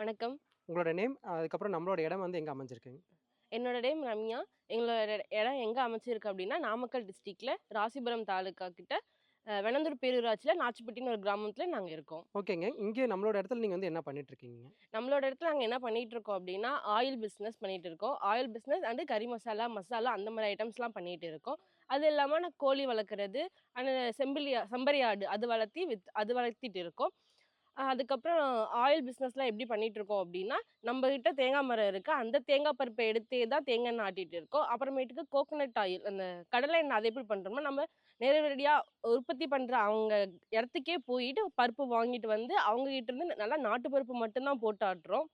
வணக்கம். உங்களோட நேம் அதுக்கப்புறம் நம்மளோட இடம் வந்து எங்கே அமைஞ்சிருக்குங்க என்னோட நேம் ரம்யா. எங்களோட இடம் எங்கே அமைச்சிருக்கு அப்படின்னா நாமக்கல் டிஸ்ட்ரிக்ட்ல ராசிபுரம் தாலுக்கா கிட்ட வெனந்தூர் பேரூராட்சியில் நாச்சிப்பட்டின்னு ஒரு கிராமத்தில் நாங்கள் இருக்கோம். ஓகேங்க. இங்கே நம்மளோட இடத்துல நீங்கள் வந்து என்ன பண்ணிட்டு இருக்கீங்க நம்மளோட இடத்துல நாங்கள் என்ன பண்ணிட்டு இருக்கோம் அப்படின்னா ஆயில் பிஸ்னஸ் பண்ணிட்டு இருக்கோம். ஆயில் பிஸ்னஸ் அண்டு கறி மசாலா மசாலா அந்த மாதிரி ஐட்டம்ஸ்லாம் பண்ணிட்டு இருக்கோம். அது இல்லாமல் நான் கோழி வளர்க்குறது அந்த செம்பிலியா செம்பரி ஆடு அது வளர்த்தி வித் அது வளர்த்திட்டு இருக்கோம். அதுக்கப்புறம் ஆயில் பிஸ்னஸ்லாம் எப்படி பண்ணிகிட்டு இருக்கோம் அப்படின்னா நம்ம தேங்காய் மரம் இருக்குது அந்த தேங்காய் பருப்பை எடுத்தே தான் தேங்காய் எண்ணெய் ஆட்டிகிட்டு இருக்கோம். அப்புறமேட்டுக்கு கோகோனட் ஆயில் அந்த கடலை எண்ணெய் அதை எப்படி பண்ணுறோமோ நம்ம நேரடியாக உற்பத்தி பண்ணுற அவங்க இடத்துக்கே போயிட்டு பருப்பு வாங்கிட்டு வந்து அவங்ககிட்ட இருந்து நல்லா நாட்டு பருப்பு மட்டும்தான் போட்டு ஆட்டுறோம்.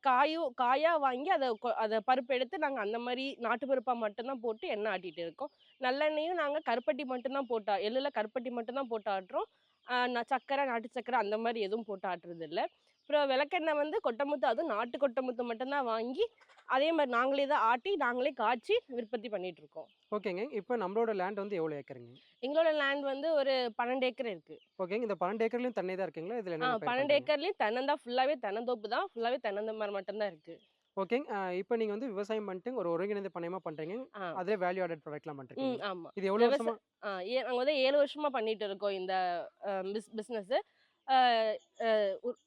காயும் காயாக வாங்கி அதை கொ- அதை பருப்பு எடுத்து நாங்கள் அந்த மாதிரி நாட்டு பருப்பாக மட்டும்தான் போட்டு எண்ணெய் ஆட்டிகிட்டு இருக்கோம். நல்லெண்ணெயும் நாங்கள் கருப்பட்டி மட்டும்தான் போட்டா எள்ளில் கருப்பட்டி மட்டும்தான் போட்டு ஆட்டுறோம். சக்கரை நாட்டு சக்கரை அந்த மாதிரி எதுவும் போட்டு ஆட்டுறது இல்லை அப்புறம் விளக்கெண்ணெய் வந்து கொட்டமுத்து அதுவும் நாட்டு கொட்டமுத்து மட்டும்தான் வாங்கி அதே மாதிரி நாங்களே தான் ஆட்டி நாங்களே காய்ச்சி விற்பத்தி பண்ணிட்டு இருக்கோம். ஓகேங்க. இப்போ நம்மளோட லேண்ட் வந்து எவ்வளோ ஏக்கருங்க? எங்களோட லேண்ட் வந்து ஒரு பன்னெண்டு ஏக்கர் இருக்கு. ஓகேங்க. இந்த பன்னெண்டு ஏக்கர்லையும் தண்ணி தான் இருக்குங்களா? இதில் பன்னெண்டு ஏக்கர்லயும் தென்னந்தான் ஃபுல்லாவே தென்னந்தோப்பு தான் ஃபுல்லாவே தென்னந்த மரம் மட்டும்தான் இருக்கு. ஓகேங்க இப்போ நீங்கள் வந்து விவசாயம் பண்ணிட்டு ஒரு ஒருங்கிணைந்த பண்ணையமாக பண்ணுறீங்க ஆ. அதிலே வேல்யூ ஆடட் ப்ராடக்ட்லாம் ம் பண்ணுறீங்க ஆமா. இது எவ்வளோ விவசா- வருஷமா? நாங்கள் வந்து ஏழு வருஷமா பண்ணிட்டு இருக்கோம் இந்த பிஸ் பிஸ்னஸ்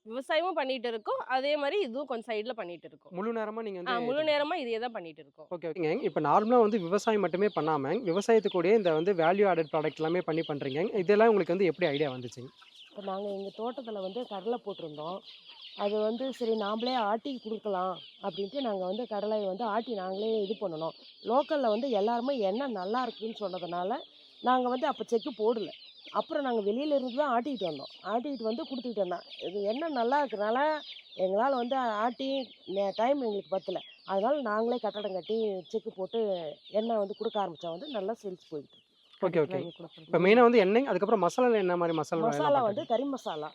விவசாயமும் பண்ணிட்டு இருக்கோம் அதே மாதிரி இதுவும் கொஞ்சம் சைடில் பண்ணிட்டு இருக்கோம் முழு நேரமாக நீங்கள் ஆ வந்து முழு நேரமா இதே தான் பண்ணிட்டு இருக்கோம் ஓகே ஓகேங்க. இப்போ நார்மலாக வந்து விவசாயம் மட்டுமே பண்ணாமல் விவசாயத்துக்கூடயே இந்த வந்து வேல்யூ ஆடட் ப்ராடக்ட் எல்லாமே பண்ணி பண்ணுறீங்க இதெல்லாம் உங்களுக்கு வந்து எப்படி ஐடியா வந்துச்சுங்க? இப்போ நாங்கள் எங்கள் தோட்டத்தில் வந்து கடலை போட்டிருந்தோம். அது வந்து சரி நாமளே ஆட்டி கொடுக்கலாம் அப்படின்ட்டு நாங்கள் வந்து கடலையை வந்து ஆட்டி நாங்களே இது பண்ணணும். லோக்கலில் வந்து எல்லாருமே எண்ணெய் நல்லா இருக்குன்னு சொன்னதுனால நாங்கள் வந்து அப்போ செக்கு போடல. அப்புறம் நாங்கள் வெளியில இருந்து தான் ஆட்டிக்கிட்டு வந்தோம். ஆட்டிக்கிட்டு வந்து கொடுத்துக்கிட்டு வந்தோம் இது எண்ணெய் நல்லா இருக்கிறனால எங்களால் வந்து ஆட்டி டைம் எங்களுக்கு பத்தல. அதனால நாங்களே கட்டடம் கட்டி செக்கு போட்டு எண்ணெய் வந்து கொடுக்க ஆரம்பித்தா வந்து நல்லா சேல்ஸ் போயிட்டு. Okay okay. இப்போ மெயினாக வந்து எண்ணெய் அதுக்கப்புறம் மசாலா என்ன மாதிரி மசாலா மசாலா வந்து கறி மசாலா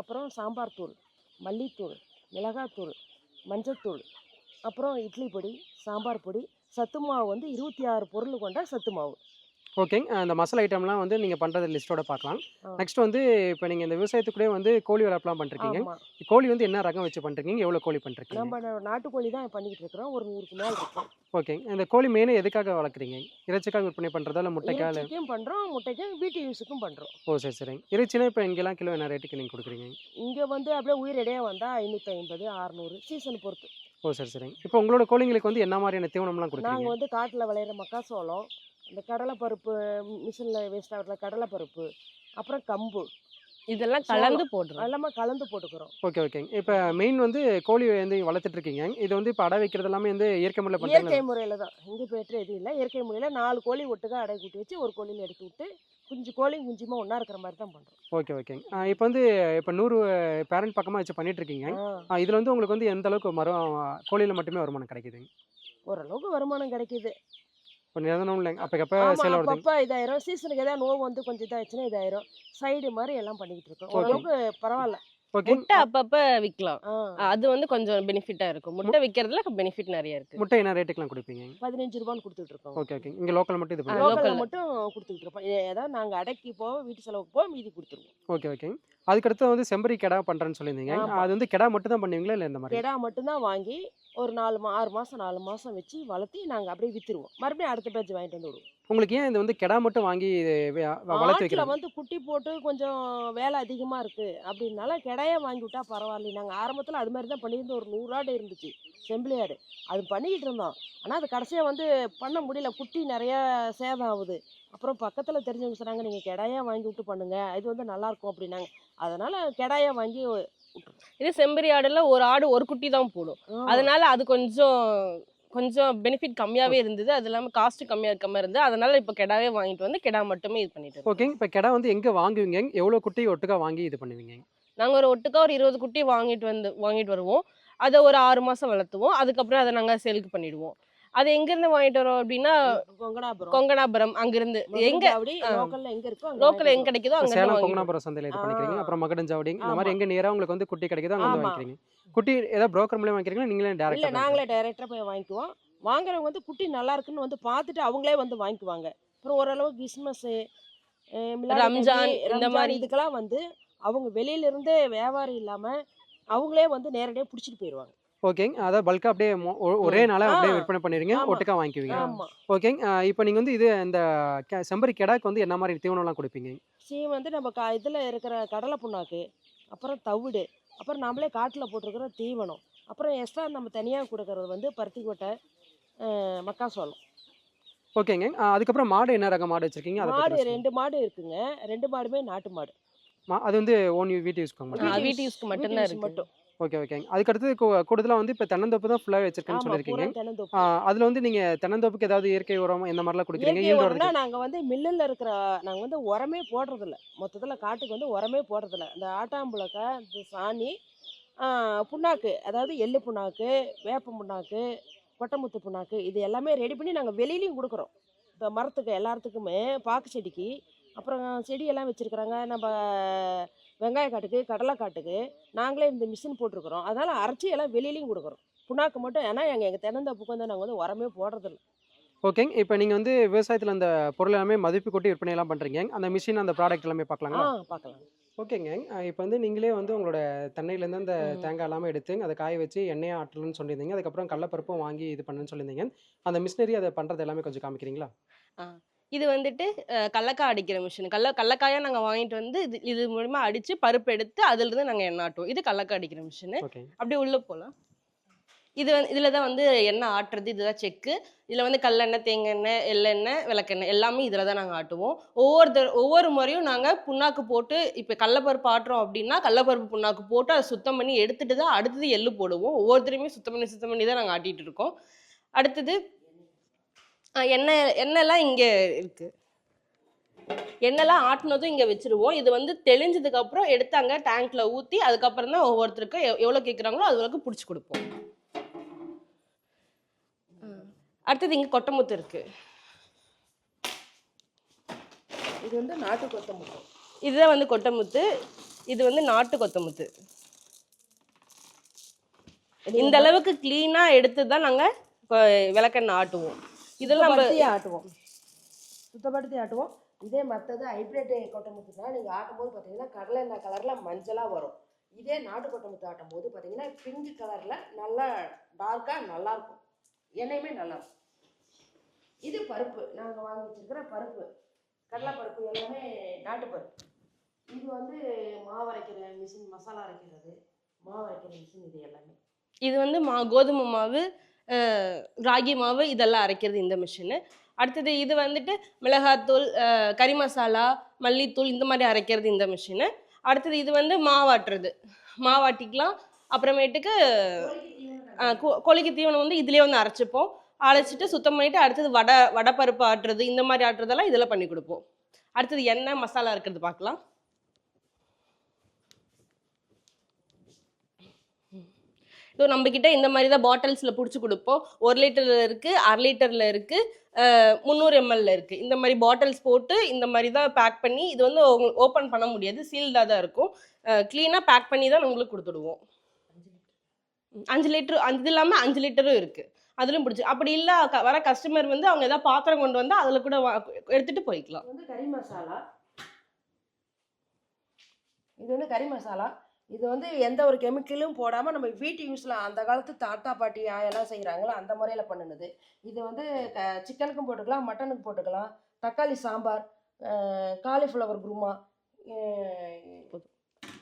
அப்புறம் சாம்பார் தூள். மல்லித்தூள் மிளகாத்தூள் மஞ்சத்தூள் அப்புறம் இட்லி பொடி சாம்பார் பொடி சத்து மாவு வந்து இருபத்தி ஆறு பொருள் கொண்ட சத்து மாவு. ஓகேங்க அந்த மசாலா ஐட்டம்லாம் வந்து நீங்கள் பண்ணுறது லிஸ்ட்டோட பார்க்கலாம். நெக்ஸ்ட் வந்து இப்போ நீங்கள் இந்த விவசாயத்துக்கூடயே வந்து கோழி வளர்ப்புலாம் பண்ணிருக்கீங்க கோழி வந்து என்ன ரகம் வச்சு பண்ணுறீங்க எவ்வளோ கோழி பண்ணிருக்கீங்க நம்ம நாட்டுக்கோழி தான் பண்ணிக்கிட்டு இருக்கிறோம். ஒரு நூறுக்கு மேல் இருக்கும். ஓகே. இந்த கோழி மெயினாக எதுக்காக வளர்க்குறீங்க? இறைச்சிக்காக விற்பனை பண்ணுறதா இல்லை முட்டைக்கா? இல்லை இறைச்சிக்கும் பண்றோம். முட்டைக்கும் வீட்டு யூஸுக்கும் பண்றோம். ஓ சரி சரிங்க இறைச்சினா இப்போ இங்கெல்லாம் கிலோ என்ன ரேட்டுக்கு நீங்கள் கொடுக்குறீங்க? இங்க வந்து அப்படியே உயிரிடையே வந்தா ஐநூத்தி ஐம்பது அறுநூறு சீசன் பொறுத்து. ஓ சரி சரிங்க இப்போ உங்களோட கோழிங்களுக்கு வந்து என்ன மாதிரியான தீவனம்லாம் கொடுக்குறீங்க? வந்து காட்டுல விளையிற மக்காசோளம் இந்த கடலைப்பருப்பு மிஷினில் வேஸ்ட் ஆகிற கடலைப்பருப்பு அப்புறம் கம்பு. இதெல்லாம். கலந்து போடுறோம் எல்லாமே கலந்து போட்டுக்கிறோம். ஓகே ஓகேங்க. இப்போ மெயின் வந்து கோழி வந்து வளர்த்துட்டு இருக்கீங்க இது வந்து இப்போ அடை வைக்கிறது எல்லாமே வந்து இயற்கை முறையில் இயற்கை முறையில தான். இங்கே போய்ட்டு எதுவும் இல்லை. இயற்கை முறையில் நாலு கோழி ஒட்டுக்கா அடை கூட்டி வச்சு ஒரு கோழியில் எடுத்து விட்டு குஞ்சு கோழியும் குஞ்சுமா ஒன்றா இருக்கிற மாதிரி தான் பண்ணுறோம் ஓகே ஓகேங்க. இப்போ வந்து இப்போ நூறு பேரண்ட் பக்கமாக வச்சு பண்ணிட்டு இருக்கீங்க இதில் வந்து உங்களுக்கு வந்து எந்த அளவுக்கு மரம் கோழியில் மட்டுமே வருமானம் கிடைக்குதுங்க? ஓரளவுக்கு வருமானம் கிடைக்குது. இப்போ நிரந்தரம் இல்லைங்க அப்போ ஆமா சேல் வருதுங்க அப்பப்போ இதாயிரும். சீசனுக்கு ஏதாவது நோவு வந்து கொஞ்சம் இதாச்சுன்னா இதாயிரும். சைடு மாதிரி எல்லாம் பண்ணிக்கிட்டு இருக்கோம். ஓரளவுக்கு பரவாயில்ல. முட்டை அப்பப்ப விற்கலாம் ஆ. அது வந்து கொஞ்சம் பெனிஃபிட்டா இருக்கும். முட்டை விற்கிறதுல பெனிஃபிட் நிறைய இருக்கு. முட்டை என்ன ரேட்டுக்கெலாம் கொடுப்பீங்க? பதினஞ்சு ரூபான்னு கொடுத்துட்டு இருக்கோம். Okay okay. இங்கே லோக்கல் மட்டும் இது. லோக்கலில் மட்டும் கொடுத்துக்கிட்டு இருப்போம். ஏ- ஏதாவது நாங்கள் அடைக்கி போவோம் வீட்டு செலவுக்கு போவோம் மீதி கொடுத்துருவோம். Okay okay. அதுக்கடுத்து வந்து செம்பரி கெடா பண்ணுறேன்னு சொல்லியிருந்தீங்க. அது வந்து கெடா மட்டும் தான் பண்ணுவீங்களா இல்லை இந்த மாதிரி? கிடா மட்டும்தான் வாங்கி ஒரு நாலு மா ஆறு மாதம் நாலு மாதம் வச்சு வளர்த்தி நாங்கள் அப்படியே விற்றுருவோம் மறுபடியும் அடுத்த பேட்ச் வாங்கிட்டு வந்து விடுவோம். உங்களுக்கு ஏன் இது வந்து கெடா மட்டும் வாங்கி வளர்த்து வைக்கிறீங்க? வந்து குட்டி போட்டு கொஞ்சம் வேலை அதிகமாக இருக்குது அப்படின்னால கிடாய வாங்கி விட்டா பரவாயில்ல. நாங்கள் ஆரம்பத்தில் அது மாதிரி தான் பண்ணியிருந்தோம். ஒரு நூறு ஆடு இருந்துச்சு செம்பிளி ஆடு. அது பண்ணிக்கிட்டு இருந்தோம். ஆனால் அது கடைசியாக வந்து பண்ண முடியல. குட்டி நிறையா சேதம் ஆகுது அப்புறம் பக்கத்தில் தெரிஞ்சவங்க சொன்னாங்க நீங்கள் கிடாயா வாங்கி விட்டு பண்ணுங்க. இது வந்து நல்லாயிருக்கும் அப்படின்னாங்க. அதனால் கிடாயா வாங்கி இது செம்பரி ஆடுல ஒரு ஆடு ஒரு குட்டி தான் போடும். அதனால அது கொஞ்சம் கொஞ்சம் பெனிஃபிட் கம்மியாவே இருந்தது. அது இல்லாம காஸ்ட் கம்மியா இருக்க மாதிரி இருந்தது. அதனால இப்போ கெடாவே வாங்கிட்டு வந்து கெடா மட்டுமே இது பண்ணிட்டு ஓகேங்க இப்போ கெடா வந்து எங்கே வாங்குவீங்க? எவ்வளோ குட்டி ஒட்டுக்கா வாங்கி இது பண்ணுவீங்க? நாங்க ஒரு ஒட்டுக்கா ஒரு இருபது குட்டி வாங்கிட்டு வந்து வாங்கிட்டு வருவோம். அதை ஒரு ஆறு மாசம் வளர்த்துவோம். அதுக்கப்புறம் அதை நாங்க சேலுக்கு பண்ணிடுவோம். அது எங்க இருந்து வாங்கிட்டு வரோம் அப்படின்னா கொங்கனாபுரம் கொங்கனாபுரம் அங்கிருந்து. எங்க அப்படி ஆ. லோக்கல்ல எங்க இருக்கோ அங்க லோக்கல் எங்க கிடைக்குதோ அங்க இருந்து கொங்கனாபுரம் சந்தையில் இது பண்ணிக்கிறீங்க. அப்புறம் மகடஞ்சாவடி இந்த மாதிரி. எங்கே நேராக உங்களுக்கு வந்து குட்டி கிடைக்குதோ அங்கே. வாங்கிக்கிறீங்க. குட்டி ஏதாவது broker மூலியம் வாங்கிக்கிறீங்களா? நீங்களே இல்ல டேரெக்டாக நாங்களே டைரக்டா போய் வாங்கிக்குவோம். வாங்குறவங்க வந்து குட்டி நல்லா இருக்குன்னு வந்து பார்த்துட்டு அவங்களே வந்து வாங்கிக்குவாங்க. அப்புறம் ஓரளவு கிறிஸ்மஸ் ரம்ஜான் இந்த மாதிரி. இதுக்கெல்லாம் வந்து அவங்க வெளியில இருந்தே வியாபாரம் இல்லாம அவங்களே வந்து நேரடியாக பிடிச்சிட்டு போயிடுவாங்க ஓகேங்க அதாவது பல்கா அப்படியே ஒரே நாளா அப்படியே. விற்பனை பண்ணிடுங்க. ஒட்டுக்கா வாங்கிக்குவீங்க. ஓகேங்க இப்போ நீங்க வந்து இது இந்த கெ- செம்பரி கெடாக்கு வந்து என்ன மாதிரி தீவனம்லாம் கொடுப்பீங்க? சீ வந்து நம்ம கா இதில் இருக்கிற கடலை புண்ணாக்கு அப்புறம் தவிடு அப்புறம் நம்மளே காட்டில் போட்டிருக்கிற தீவனம். அப்புறம் எக்ஸ்ட்ரா நம்ம தனியாக கொடுக்கறது வந்து பருத்தி கொட்டை அஹ், மக்காசோளம் ஓகேங்க. அதுக்கப்புறம் மாடு என்ன ரக மாடு வச்சிருக்கீங்க? மாடு. ரெண்டு மாடு இருக்குங்க. ரெண்டு மாடுமே நாட்டு மாடு. மா- அது வந்து ஓன் வீட்டு யூஸ்க்கு மட்டும்? வீட்டு யூஸ்க்கு இருக்கு. மட்டும். ஓகே ஓகேங்க. அதுக்கடுத்து கூ- கூடுதலா வந்து இப்போ தென்னந்தோப்பு தான் ஃபுல்லாக வச்சிருக்கேன்னு சொல்லியிருக்கீங்க. அதுல வந்து நீங்க தென்னந்தோப்புக்கு ஏதாவது இயற்கை உரம் இந்த மாதிரிலாம் கொடுக்குறீங்க? நாங்கள் வந்து மில்லில் இருக்கிற நாங்கள் வந்து உரமே போடுறதில்ல. மொத்தத்தில் காட்டுக்கு வந்து உரமே போடுறதில்ல. இந்த ஆட்டாம்புழக்கை இந்த சாணி புண்ணாக்கு அதாவது எள்ளு புண்ணாக்கு வேப்ப புண்ணாக்கு கொட்டமுத்து புண்ணாக்கு இது எல்லாமே ரெடி பண்ணி நாங்கள் வெளியிலையும் கொடுக்குறோம். இந்த மரத்துக்கு எல்லாத்துக்குமே பாக்கு செடிக்கு அப்புறம் செடியெல்லாம் வச்சுருக்குறாங்க. நம்ம வெங்காய காட்டுக்கு கடலை காட்டுக்கு நாங்களே இந்த மிஷின் போட்டிருக்கிறோம். அதனால் அரைச்சி எல்லாம் வெளியிலையும் கொடுக்குறோம். புண்ணாக்கு மட்டும் ஏன்னா எங்கள் எங்கள் தென்னந்தோப்புக்கு வந்து நாங்கள் வந்து உரமே போடுறதில்ல. ஓகேங்க இப்போ நீங்க வந்து விவசாயத்துல அந்த பொருள் எல்லாமே மதிப்பு கூட்டி விற்பனை எல்லாம் பண்றீங்க. அந்த மிஷின் அந்த ப்ராடக்ட் எல்லாமே ஆ பார்க்கலாங்களா பார்க்கலாம் ஓகேங்க இப்போ வந்து நீங்களே வந்து உங்களோட தென்னையிலேருந்து அந்த. தேங்காய் எல்லாமே எடுத்து அதை காய வச்சு எண்ணெயை ஆட்டலுன்னு சொல்லியிருந்தீங்க. அதுக்கப்புறம் கடலப்பருப்பும் வாங்கி இது பண்ணுன்னு சொல்லியிருந்தீங்க. அந்த மிஷினரி அதை பண்றது எல்லாமே கொஞ்சம் காமிக்கிறீங்களா? இது வந்துட்டு கடலக்காய் அடிக்கிற மிஷின் கடல கடலக்காயா நாங்க வாங்கிட்டு வந்து இது இது மூலியமா அடிச்சு பருப்பு எடுத்து அதுல இருந்து நாங்க எண்ணெய் ஆட்டுவோம். இது கடலக்காய் அடிக்கிற மிஷின் அப்படியே உள்ள போகலாம் இது வந்து இதில் தான் வந்து எண்ணெய் ஆட்டுறது இதுதான் செக்கு இதில் வந்து கல்லெண்ணெய் தேங்காய் எள்ளெண்ணெய் விளக்கெண்ணெய் எல்லாமே இதில் தான் நாங்கள் ஆட்டுவோம். ஒவ்வொரு ஒவ்வொரு முறையும் நாங்கள் புண்ணாக்கு போட்டு இப்போ கடலப்பருப்பு ஆட்டுறோம் அப்படின்னா கடலப்பருப்பு புண்ணாக்கு போட்டு அதை சுத்தம் பண்ணி எடுத்துட்டு தான் அடுத்தது எள்ளு போடுவோம். ஒவ்வொருத்தரையுமே சுத்தம் பண்ணி சுத்தம் பண்ணி தான் நாங்கள் ஆட்டிட்டு இருக்கோம். அடுத்தது எண்ணெய் எண்ணெய்லாம் இங்கே இருக்கு. எண்ணெய்லாம் ஆட்டினதும் இங்கே வச்சிருவோம். இது வந்து தெளிஞ்சதுக்கு அப்புறம் எடுத்து அங்கே டேங்க்ல ஊற்றி அதுக்கப்புறம் தான் ஒவ்வொருத்தருக்கும் எவ் எவ்வளோ கேட்குறாங்களோ அது வரைக்கும் பிடிச்சி கொடுப்போம். அடுத்தது இங்கே கொட்டமுத்து இருக்கு. இது வந்து நாட்டு கொத்தமல்லி. இதுதான் வந்து கொட்டமுத்து இது வந்து நாட்டு கொத்தமுத்து இந்த அளவுக்கு க்ளீனா எடுத்து தான் நாங்க இப்போ விளக்கெண்ணெய் ஆட்டுவோம். இதெல்லாம் சுத்தப்படுத்தி ஆட்டுவோம். சுத்தப்படுத்தி ஆட்டுவோம். இதே மற்றது ஹைப்ரிட் கொட்டமுத்துனா நீங்கள் ஆட்டும்போது பார்த்தீங்கன்னா கடலை எண்ணெய் கலரில் மஞ்சளாக வரும். இதே நாட்டு கொட்டமுத்து ஆட்டும் போது பார்த்தீங்கன்னா பிங்க் கலரில் நல்லா டார்க்காக நல்லாயிருக்கும் எண்ணெயுமே நல்லா இருக்கும். இது பருப்பு. நாங்கள் வாங்கி வச்சிருக்கிற பருப்பு. கடலை பருப்பு எல்லாமே நாட்டு பருப்பு. இது வந்து மாவு அரைக்கிற மிஷின் மசாலா அரைக்கிறது மாவு அரைக்கிற மிஷின் இது எல்லாமே. இது வந்து மா கோதுமை மாவு ராகி மாவு இதெல்லாம் அரைக்கிறது இந்த மிஷினு அடுத்தது இது வந்துட்டு மிளகாத்தூள் கறி மசாலா மல்லித்தூள் இந்த மாதிரி அரைக்கிறது இந்த மிஷினு அடுத்தது இது வந்து மாவாட்டுறது. மாவாட்டிக்கலாம். அப்புறமேட்டுக்கு கோழிக்கு தீவனம் வந்து இதுலேயே வந்து அரைச்சிப்போம். அரைச்சிட்டு சுத்தம் பண்ணிட்டு அடுத்தது வடை வடை பருப்பு ஆட்டுறது இந்த மாதிரி ஆட்டுறதெல்லாம் இதில் பண்ணி கொடுப்போம். அடுத்தது எண்ணெய் மசாலா இருக்கிறது பார்க்கலாம். ஸோ நம்மக்கிட்ட இந்த மாதிரி தான் பாட்டில்ஸில் பிடிச்சி கொடுப்போம். ஒரு லிட்டரில் இருக்குது அரை லிட்டரில் இருக்குது முந்நூறு எம்எல்ல இருக்குது இந்த மாதிரி பாட்டில்ஸ் போட்டு இந்த மாதிரி தான் பேக் பண்ணி இது வந்து ஓப்பன் பண்ண முடியாது. சீல்டாக தான் இருக்கும். க்ளீனாக பேக் பண்ணி தான் உங்களுக்கு கொடுத்துடுவோம். அஞ்சு லிட்டரு அது இல்லாமல் அஞ்சு லிட்டரும் இருக்குது அதிலும் பிடிச்சி அப்படி இல்லை வர கஸ்டமர் வந்து அவங்க ஏதாவது பாத்திரம் கொண்டு வந்தால் அதில் கூட எடுத்துகிட்டு போய்க்கலாம். இது வந்து கறி மசாலா. இது வந்து கறி மசாலா. இது வந்து எந்த ஒரு கெமிக்கலும் போடாமல் நம்ம வீட்டு யூஸில் அந்த காலத்து தாத்தா பாட்டி ஆயெல்லாம் செய்கிறாங்களோ அந்த முறையில் பண்ணினது. இது வந்து க சிக்கனுக்கும் போட்டுக்கலாம் மட்டனுக்கு போட்டுக்கலாம். தக்காளி சாம்பார் காலிஃப்ளவர் குருமா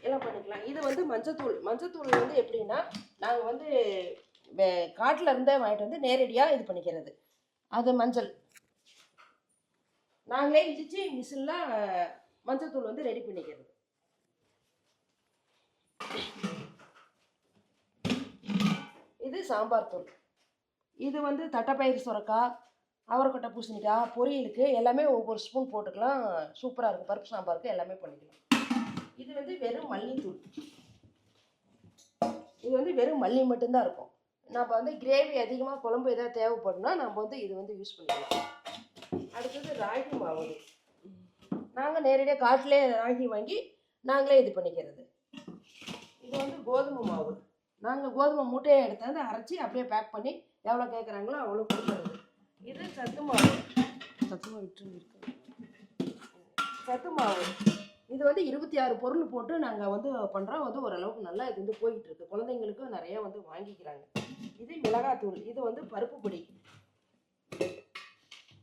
எல்லாம் பண்ணிக்கலாம். இது வந்து மஞ்சத்தூள். மஞ்சத்தூள் வந்து எப்படின்னா நாங்கள் வந்து காட்டில் இருந்தே வாங்கிட்டு வந்து நேரடியாக இது பண்ணிக்கிறது. அது மஞ்சள். நாங்களே இடிச்சு மிஷினில் மஞ்சத்தூள் வந்து ரெடி பண்ணிக்கிறது. இது சாம்பார் தூள். இது வந்து தட்டைப்பயிறு சுரக்காய் அவரைக்கொட்டை பூசணிக்காய் பொரியலுக்கு எல்லாமே ஒவ்வொரு ஸ்பூன் போட்டுக்கலாம். சூப்பராக இருக்கும். பருப்பு சாம்பாருக்கு எல்லாமே பண்ணிக்கலாம். இது வந்து வெறும் மல்லித்தூள். இது வந்து வெறும் மல்லி மட்டும்தான் இருக்கும். நம்ம வந்து கிரேவி அதிகமாக குழம்பு எதாவது தேவைப்படுனா நம்ம வந்து இது வந்து யூஸ் பண்ணிக்கலாம். அடுத்தது ராகி மாவு. நாங்கள் நேரடியாக காட்டிலே ராகி வாங்கி நாங்களே இது பண்ணிக்கிறது. இது வந்து கோதுமை மாவு. நாங்கள் கோதுமை மூட்டையை எடுத்தாந்து அரைச்சி அப்படியே பேக் பண்ணி எவ்வளோ கேட்குறாங்களோ அவ்வளோ கொடுக்குறது. இது சத்து மாவு. சத்து மாவு விட்டுருக்கு சத்து மாவு. இது வந்து இருபத்தி ஆறு பொருள் போட்டு நாங்கள் வந்து பண்ணுறோம் வந்து ஓரளவுக்கு நல்லா இது வந்து போயிட்டு இருக்கு. குழந்தைங்களுக்கும் நிறைய வந்து வாங்கிக்கிறாங்க. இது மிளகாத்தூள். இது வந்து பருப்பு பொடி.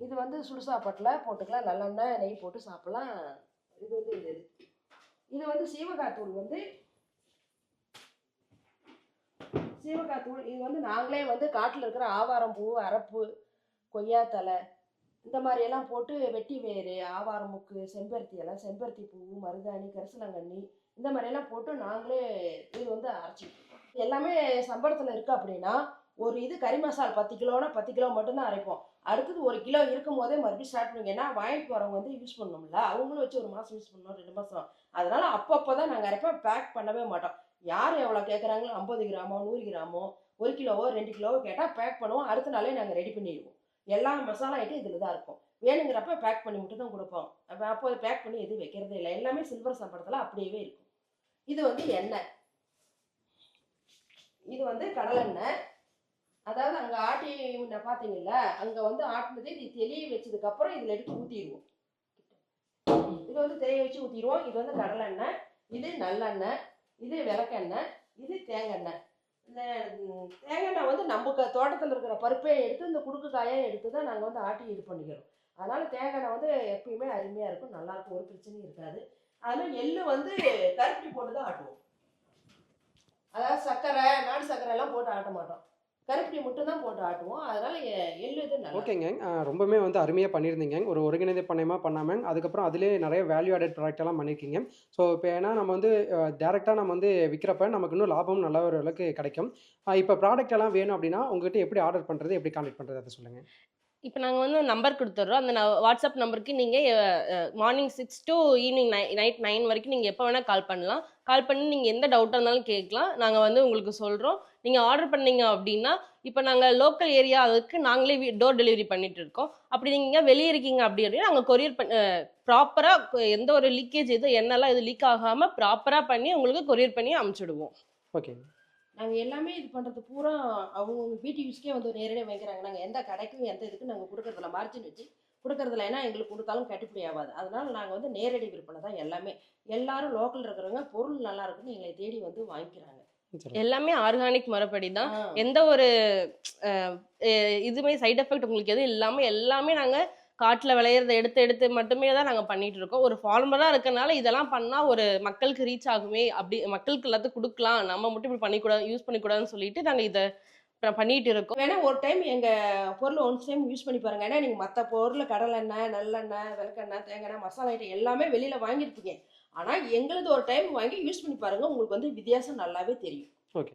இது வந்து சுடு சாப்பாட்டில் போட்டுக்கலாம். நல்லெண்ணெய் நெய் போட்டு சாப்பிடலாம். இது வந்து இது. இது வந்து சீவகாத்தூள் வந்து சீவகாத்தூள் இது வந்து நாங்களே வந்து காட்டில் இருக்கிற ஆவாரம் பூ அரப்பு கொய்யாத்தலை இந்த மாதிரி எல்லாம் போட்டு வெட்டி வேறு ஆவாரம் முக்கு செம்பருத்தி எல்லாம் செம்பருத்தி பூ மருதாணி கரிசலாங்கண்ணி இந்த மாதிரி எல்லாம் போட்டு நாங்களே இது வந்து அரைச்சிக்கிட்டோம் எல்லாமே சம்பளத்தில் இருக்குது அப்படின்னா ஒரு இது கறி மசால் பத்து கிலோனா பத்து கிலோ மட்டும்தான் அரைப்போம். அடுத்தது ஒரு கிலோ இருக்கும் போதே மறுபடியும் ஸ்டார்ட் பண்ணுவீங்க ஏன்னா வாங்கிட்டு போகிறவங்க வந்து யூஸ் பண்ணணும்ல. அவங்களும் வச்சு ஒரு மாதம் யூஸ் பண்ணணும் ரெண்டு மாதம் அதனால் அப்பப்போ தான் நாங்கள் அரைப்போம். பேக் பண்ணவே மாட்டோம். யார் எவ்வளோ கேட்குறாங்களோ ஐம்பது கிராமோ நூறு கிராமோ ஒரு கிலோவோ ரெண்டு கிலோவோ கேட்டால் பேக் பண்ணுவோம். அடுத்த நாளே நாங்கள் ரெடி பண்ணிடுவோம். எல்லா மசாலா ஐட்டம் இதில் தான் இருக்கும். வேணுங்கிறப்ப பேக் பண்ணி மட்டும் தான் கொடுப்போம். அப்போ அப்போ பேக் பண்ணி எதுவும் வைக்கிறதே இல்லை. எல்லாமே சில்வர் சம்பளத்தில் அப்படியே இருக்கும். இது வந்து எண்ணெய். இது வந்து கடலெண்ணெய் அதாவது அங்கே ஆட்டி முன்ன பார்த்தீங்கல்ல அங்கே வந்து ஆட்டினது இது தெளிய வச்சதுக்கப்புறம் இதில் எடுத்து ஊற்றிடுவோம் இது வந்து தெளிய வச்சு ஊற்றிடுவோம் இது வந்து கடலெண்ணெய் இது நல்லெண்ணெய். இது விளக்கெண்ணெய் இது தேங்காய் இந்த தேங்காய் எண்ணெய் வந்து நம்ம தோட்டத்தில் இருக்கிற பருப்பை எடுத்து இந்த குடுக்கு காயை எடுத்து தான் நாங்கள் வந்து ஆட்டி இது பண்ணிக்கிறோம். அதனால் தேங்காய் எண்ணெய் வந்து எப்பயுமே அருமையாக இருக்கும். நல்லாயிருக்கும் ஒரு பிரச்சனையும் இருக்காது. அதனால் எள்ளு வந்து கருப்பட்டி போட்டு தான் ஆட்டுவோம். அதாவது சர்க்கரை நாடு சர்க்கரை எல்லாம் போட்டு ஆட்ட மாட்டோம். கருப்பட்டி மட்டும் தான் போட்டு ஆட்டுவோம். அதனால் எள்ளு இது நல்லா ஓகேங்க ஆ, ரொம்பவுமே வந்து அருமையாக பண்ணியிருந்தீங்க ஒரு ஒருங்கிணைந்த பண்ணையமாக பண்ணாமல் அதுக்கப்புறம் அதிலே நிறைய வேல்யூ ஆடட் ப்ராடக்ட் எல்லாம் பண்ணியிருக்கீங்க ஸோ இப்போ ஏன்னா நம்ம வந்து டேரெக்டாக நம்ம வந்து விற்கிறப்ப நமக்கு இன்னும் லாபம் நல்ல ஒரு அளவுக்கு கிடைக்கும். இப்போ ப்ராடக்ட் எல்லாம் வேணும் அப்படின்னா உங்ககிட்ட எப்படி ஆர்டர் பண்ணுறது எப்படி கான்டெக்ட் பண்ணுறது அதை சொல்லுங்கள் இப்போ நாங்கள் வந்து நம்பர் கொடுத்துட்றோம். அந்த ந- வாட்ஸ்அப் நம்பருக்கு நீங்கள் மார்னிங் சிக்ஸ் to ஈவினிங் நை நைட் நைன் வரைக்கும் நீங்கள் எப்போ வேணால் கால் பண்ணலாம். கால் பண்ணி நீங்கள் எந்த டவுட்டாக இருந்தாலும் கேட்கலாம். நாங்கள் வந்து உங்களுக்கு சொல்கிறோம் நீங்கள் ஆர்டர் பண்ணீங்க அப்படின்னா இப்போ நாங்கள் லோக்கல் ஏரியா அதுக்கு நாங்களே டோர் டெலிவரி பண்ணிட்டு இருக்கோம். அப்படி நீங்கள் வெளியே இருக்கீங்க அப்படி அப்படின்னா நாங்கள் கொரியர் பண்ண ப்ராப்பராக எந்த ஒரு லீக்கேஜ் எதுவும் என்னெல்லாம் இது லீக் ஆகாமல் ப்ராப்பராக பண்ணி உங்களுக்கு கொரியர் பண்ணி அமுச்சிடுவோம். ஓகே நாங்கள் எல்லாமே இது பண்ணுறது பூரா அவங்கவுங்க வீட்டு யூஸ்க்கே வந்து நேரடியாக வாங்கிக்கிறாங்க. நாங்கள் எந்த கடைக்கும் எந்த இதுக்கும் நாங்கள் கொடுக்கறதில்ல. மார்ஜின் வச்சு கொடுக்கறதில்ல. ஏன்னா எங்களுக்கு கொடுத்தாலும் கட்டுப்படி ஆகாது. அதனால நாங்கள் வந்து நேரடி விற்பனை தான் எல்லாமே. எல்லாரும் லோக்கல் இருக்கிறவங்க பொருள் நல்லா இருக்குன்னு எங்களை தேடி வந்து வாங்கிக்கிறாங்க. எல்லாமே ஆர்கானிக் முறைப்படி தான். எந்த ஒரு இதுமே சைடு எஃபெக்ட் உங்களுக்கு எதுவும் இல்லாமல் எல்லாமே நாங்கள் காட்டில் விளையிறத எடுத்து எடுத்து மட்டுமே தான் நாங்கள் பண்ணிட்டு இருக்கோம். ஒரு ஃபார்மராக இருக்கறனால இதெல்லாம் பண்ணால் ஒரு மக்களுக்கு ரீச் ஆகுமே அப்படி மக்களுக்கு எல்லாத்துக்கும் கொடுக்கலாம். நம்ம மட்டும் இப்படி பண்ணிக்கூடாது யூஸ் பண்ணிக்கூடாதுன்னு சொல்லிட்டு நாங்கள் இதை பண்ணிட்டு இருக்கோம். வேணா ஒரு டைம் எங்கள் பொருளை ஒன்ஸ் டைம் யூஸ் பண்ணி பாருங்க. ஏன்னா நீங்கள் மற்ற பொருள் கடலெண்ணெய் நல்லெண்ணெய் விளக்கெண்ணெய் தேங்காய் எண்ணெய் மசாலா ஐட்டம் எல்லாமே வெளியில் வாங்கியிருப்பீங்க. ஆனால் எங்களுது ஒரு டைம் வாங்கி யூஸ் பண்ணி பாருங்கள் உங்களுக்கு வந்து வித்தியாசம் நல்லாவே தெரியும்.